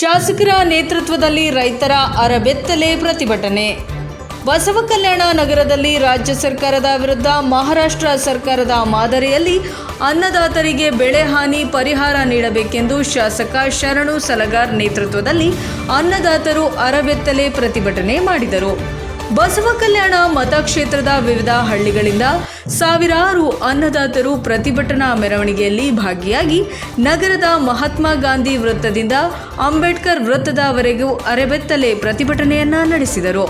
ಶಾಸಕರ ನೇತೃತ್ವದಲ್ಲಿ ರೈತರ ಅರಬೆತ್ತಲೆ ಪ್ರತಿಭಟನೆ. ಬಸವ ಕಲ್ಯಾಣ ನಗರದಲ್ಲಿ ರಾಜ್ಯ ಸರ್ಕಾರದ ವಿರುದ್ಧ ಮಹಾರಾಷ್ಟ್ರ ಸರ್ಕಾರದ ಮಾದರಿಯಲ್ಲಿ ಅನ್ನದಾತರಿಗೆ ಬೆಳೆ ಹಾನಿ ಪರಿಹಾರ ನೀಡಬೇಕೆಂದು ಶಾಸಕ ಶರಣು ಸಲಗಾರ್ ನೇತೃತ್ವದಲ್ಲಿ ಅನ್ನದಾತರು ಅರಬೆತ್ತಲೆ ಪ್ರತಿಭಟನೆ ಮಾಡಿದರು. ಬಸವ ಕಲ್ಯಾಣ ಮತಕ್ಷೇತ್ರದ ವಿವಿಧ ಹಳ್ಳಿಗಳಿಂದ ಸಾವಿರಾರು ಅನ್ನದಾತರು ಪ್ರತಿಭಟನಾ ಮೆರವಣಿಗೆಯಲ್ಲಿ ಭಾಗಿಯಾಗಿ ನಗರದ ಮಹಾತ್ಮ ಗಾಂಧಿ ವೃತ್ತದಿಂದ ಅಂಬೇಡ್ಕರ್ ವೃತ್ತದವರೆಗೂ ಅರೆಬೆತ್ತಲೆ ಪ್ರತಿಭಟನೆಯನ್ನ ನಡೆಸಿದರು.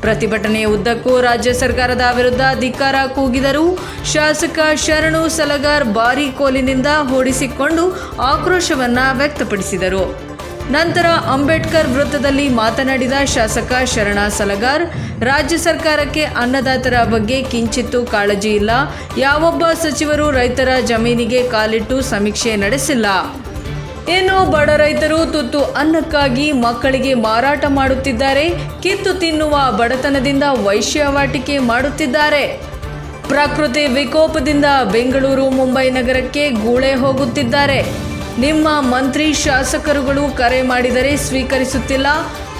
ಪ್ರತಿಭಟನೆಯ ಉದ್ದಕ್ಕೂ ರಾಜ್ಯ ಸರ್ಕಾರದ ವಿರುದ್ಧ ಧಿಕ್ಕಾರ ಕೂಗಿದರು ಶಾಸಕ ಶರಣು ಸಲಗಾರ್ ಬಾರಿ ಕೋಲಿನಿಂದ ಹೊಡಿಸಿಕೊಂಡು ಆಕ್ರೋಶವನ್ನ ವ್ಯಕ್ತಪಡಿಸಿದರು. ನಂತರ ಅಂಬೇಡ್ಕರ್ ವೃತ್ತದಲ್ಲಿ ಮಾತನಾಡಿದ ಶಾಸಕ ಶರಣ ಸಲಗಾರ್, ರಾಜ್ಯ ಸರ್ಕಾರಕ್ಕೆ ಅನ್ನದಾತರ ಬಗ್ಗೆ ಕಿಂಚಿತ್ತೂ ಕಾಳಜಿ ಇಲ್ಲ. ಯಾವೊಬ್ಬ ಸಚಿವರು ರೈತರ ಜಮೀನಿಗೆ ಕಾಲಿಟ್ಟು ಸಮೀಕ್ಷೆ ನಡೆಸಿಲ್ಲ. ಇನ್ನು ಬಡ ರೈತರು ತುತ್ತು ಅನ್ನಕ್ಕಾಗಿ ಮಕ್ಕಳಿಗೆ ಮಾರಾಟ ಮಾಡುತ್ತಿದ್ದಾರೆ. ಕಿತ್ತು ತಿನ್ನುವ ಬಡತನದಿಂದ ವೈಶ್ಯವಾಟಿಕೆ ಮಾಡುತ್ತಿದ್ದಾರೆ. ಪ್ರಕೃತಿ ವಿಕೋಪದಿಂದ ಬೆಂಗಳೂರು, ಮುಂಬೈ ನಗರಕ್ಕೆ ಗೂಳೆ ಹೋಗುತ್ತಿದ್ದಾರೆ. ನಿಮ್ಮ ಮಂತ್ರಿ ಶಾಸಕರುಗಳು ಕರೆ ಮಾಡಿದರೆ ಸ್ವೀಕರಿಸುತ್ತಿಲ್ಲ.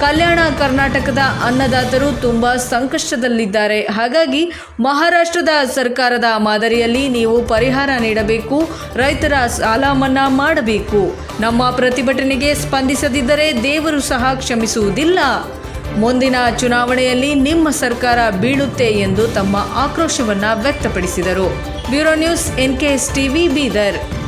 ಕಲ್ಯಾಣ ಕರ್ನಾಟಕದ ಅನ್ನದಾತರು ತುಂಬ ಸಂಕಷ್ಟದಲ್ಲಿದ್ದಾರೆ. ಹಾಗಾಗಿ ಮಹಾರಾಷ್ಟ್ರದ ಸರ್ಕಾರದ ಮಾದರಿಯಲ್ಲಿ ನೀವು ಪರಿಹಾರ ನೀಡಬೇಕು. ರೈತರ ಸಾಲ ಮನ್ನಾ ಮಾಡಬೇಕು. ನಮ್ಮ ಪ್ರತಿಭಟನೆಗೆ ಸ್ಪಂದಿಸದಿದ್ದರೆ ದೇವರು ಸಹ ಕ್ಷಮಿಸುವುದಿಲ್ಲ. ಮುಂದಿನ ಚುನಾವಣೆಯಲ್ಲಿ ನಿಮ್ಮ ಸರ್ಕಾರ ಬೀಳುತ್ತೆ ಎಂದು ತಮ್ಮ ಆಕ್ರೋಶವನ್ನು ವ್ಯಕ್ತಪಡಿಸಿದರು. Bureau news NKS TV Bidar.